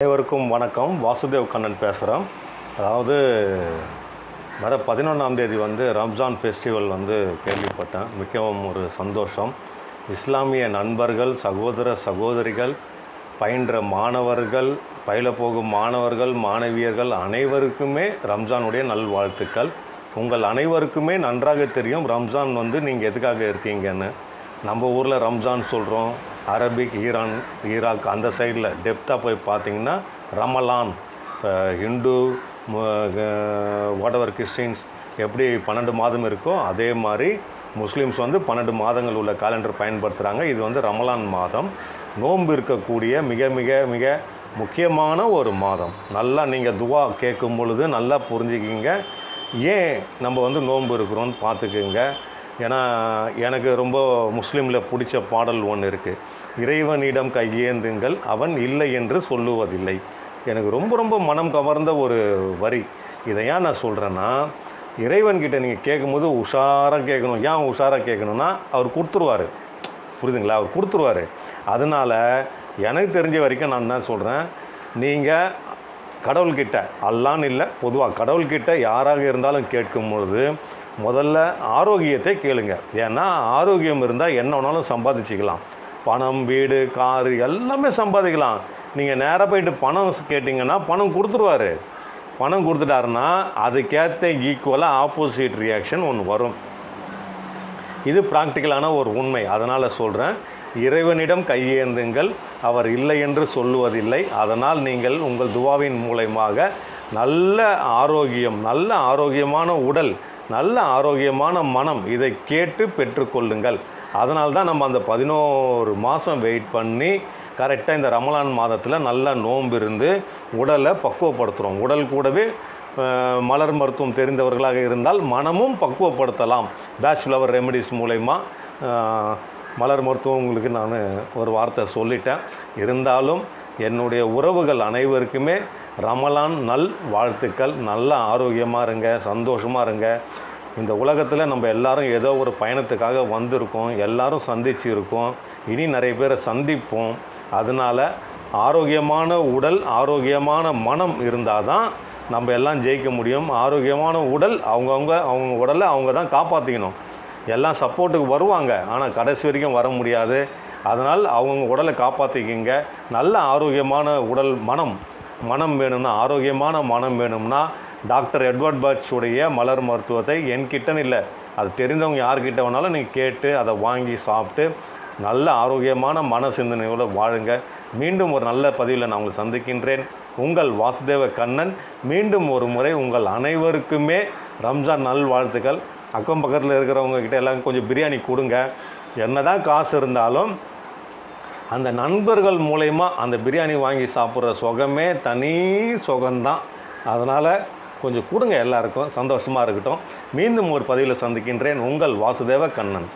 அனைவருக்கும் வணக்கம். வாசுதேவ் கண்ணன் பேசுகிறோம் அதாவது வர பதினொன்றாம் தேதி வந்து ரம்ஜான் ஃபெஸ்டிவல் வந்து கேள்விப்பட்டேன். மிகவும் ஒரு சந்தோஷம். இஸ்லாமிய நண்பர்கள் சகோதர சகோதரிகள் பயின்ற மாணவர்கள் பயில போகும் மாணவர்கள் மாணவியர்கள் அனைவருக்குமே ரம்ஜானுடைய நல்வாழ்த்துக்கள். உங்கள் அனைவருக்குமே நன்றாக தெரியும் ரம்ஜான் வந்து நீங்கள் எதுக்காக இருக்கீங்கன்னு. நம்ம ஊரில் ரம்ஜான் சொல்கிறோம் அரபிக் ஈரான் ஈராக் அந்த சைடில் டெப்த்தாக போய் பார்த்தீங்கன்னா ரமலான் இப்போ ஹிந்து வாட் எவர் கிறிஸ்டின்ஸ் எப்படி பன்னெண்டு மாதம் இருக்கோ அதே மாதிரி முஸ்லீம்ஸ் வந்து பன்னெண்டு மாதங்கள் உள்ள காலண்டர் பயன்படுத்துகிறாங்க இது வந்து ரமலான் மாதம். நோன்பு இருக்கக்கூடிய மிக மிக மிக முக்கியமான ஒரு மாதம். நல்லா நீங்கள் துவா கேட்கும் பொழுது நல்லா புரிஞ்சுக்கிங்க. ஏன் நம்ம வந்து நோன்பு இருக்கிறோன்னு பார்த்துக்குங்க. ஏன்னா எனக்கு ரொம்ப முஸ்லீமில் பிடிச்ச பாடல் ஒன்று இருக்குது இறைவனிடம் கையேந்துங்கள் அவன் இல்லை என்று சொல்லுவதில்லை. எனக்கு ரொம்ப ரொம்ப மனம் கவர்ந்த ஒரு வரி. இதை ஏன் நான் சொல்கிறேன்னா இறைவன்கிட்ட நீங்கள் கேட்கும்போது உஷாராக கேட்கணும் ஏன் உஷாராக கேட்கணும்னா அவர் கொடுத்துருவார். புரியுதுங்களா? அவர் கொடுத்துருவாரு. அதனால் எனக்கு தெரிஞ்ச வரைக்கும் நான் என்ன சொல்கிறேன் நீங்கள் கடவுள்கிட்ட அல்லான்னு இல்லை பொதுவாக கடவுள்கிட்ட யாராக இருந்தாலும் கேட்கும் பொழுது முதல்ல ஆரோக்கியத்தை கேளுங்க. ஏன்னா ஆரோக்கியம் இருந்தால் என்ன வேணாலும் சம்பாதிச்சுக்கலாம். பணம் வீடு காரு எல்லாமே சம்பாதிக்கலாம். நீங்கள் நேராக போயிட்டு பணம் கேட்டிங்கன்னா பணம் கொடுத்துருவாரு. பணம் கொடுத்துட்டாருன்னா அதுக்கேற்ற ஈக்குவலாக ஆப்போசிட் ரியாக்ஷன் ஒன்று வரும். இது ப்ராக்டிக்கலான ஒரு உண்மை. அதனால் சொல்கிறேன் இறைவனிடம் கையேந்துங்கள். அவர் இல்லை என்று சொல்லுவதில்லை. அதனால் நீங்கள் உங்கள் துவாவின் மூலயமாக நல்ல ஆரோக்கியம் நல்ல ஆரோக்கியமான உடல் நல்ல ஆரோக்கியமான மனம் இதை கேட்டு பெற்றுக்கொள்ளுங்கள். அதனால தான் நம்ம அந்த பதினோரு மாதம் வெயிட் பண்ணி கரெக்டாக இந்த ரமலான் மாதத்தில் நல்லா நோன்பு இருந்து உடலை பக்குவப்படுத்துகிறோம் உடல் கூடவே மலர் மருத்துவம் தெரிந்தவர்களாக இருந்தால் மனமும் பக்குவப்படுத்தலாம். பேட்ச் ஃப்ளவர் ரெமெடிஸ் மூலயமா மலர் மருத்துவம் உங்களுக்கு நான் ஒரு வார்த்தை சொல்லிட்டேன். இருந்தாலும் என்னுடைய உறவுகள் அனைவருக்குமே ரமலான் நல் வாழ்த்துக்கள். நல்ல ஆரோக்கியமாக இருங்க சந்தோஷமாக இருங்க. இந்த உலகத்தில் நம்ம எல்லாரும் ஏதோ ஒரு பயணத்துக்காக வந்திருக்கோம் எல்லாரும் சந்திச்சு இருக்கோம் இனி நிறைய பேரை சந்திப்போம். அதனால் ஆரோக்கியமான உடல் ஆரோக்கியமான மனம் இருந்தால் தான் நம்ம எல்லாம் ஜெயிக்க முடியும். ஆரோக்கியமான உடல் அவங்கவுங்க அவங்க உடலை அவங்க தான் காப்பாற்றிக்கணும் எல்லாம் சப்போர்ட்டுக்கு வருவாங்க ஆனால் கடைசி வரைக்கும் வர முடியாது. அதனால் அவங்கவுங்க உடலை காப்பாற்றிக்கிங்க நல்ல ஆரோக்கியமான உடல் மனம். மனம் வேணும்னா ஆரோக்கியமான மனம் வேணும்னா டாக்டர் எட்வர்ட் பர்ட்ஸுடைய மலர் மருத்துவத்தை என்கிட்டன்னு இல்லை. அது தெரிந்தவங்க யார்கிட்ட வேணாலும் நீங்கள் கேட்டு அதை வாங்கி சாப்பிட்டு நல்ல ஆரோக்கியமான மன சிந்தனையோடு வாழுங்க. மீண்டும் ஒரு நல்ல பதிவில் நான் உங்களை சந்திக்கின்றேன். உங்கள் வாசுதேவ கண்ணன் மீண்டும் ஒரு முறை உங்கள் அனைவருக்குமே ரம்ஜான் நல்வாழ்த்துக்கள். அக்கம் பக்கத்தில் இருக்கிறவங்க கிட்ட எல்லாம் கொஞ்சம் பிரியாணி கொடுங்க. என்ன தான் காசு இருந்தாலும் அந்த நண்பர்கள் மூலயமா அந்த பிரியாணி வாங்கி சாப்பிட்ற சுகமே தனி சுகம்தான். அதனால் கொஞ்சம் கொடுங்க எல்லாருக்கும் சந்தோஷமாக இருக்கட்டும். மீண்டும் ஒரு பதிவில் சந்திக்கின்றேன். உங்கள் வாசுதேவ கண்ணன்.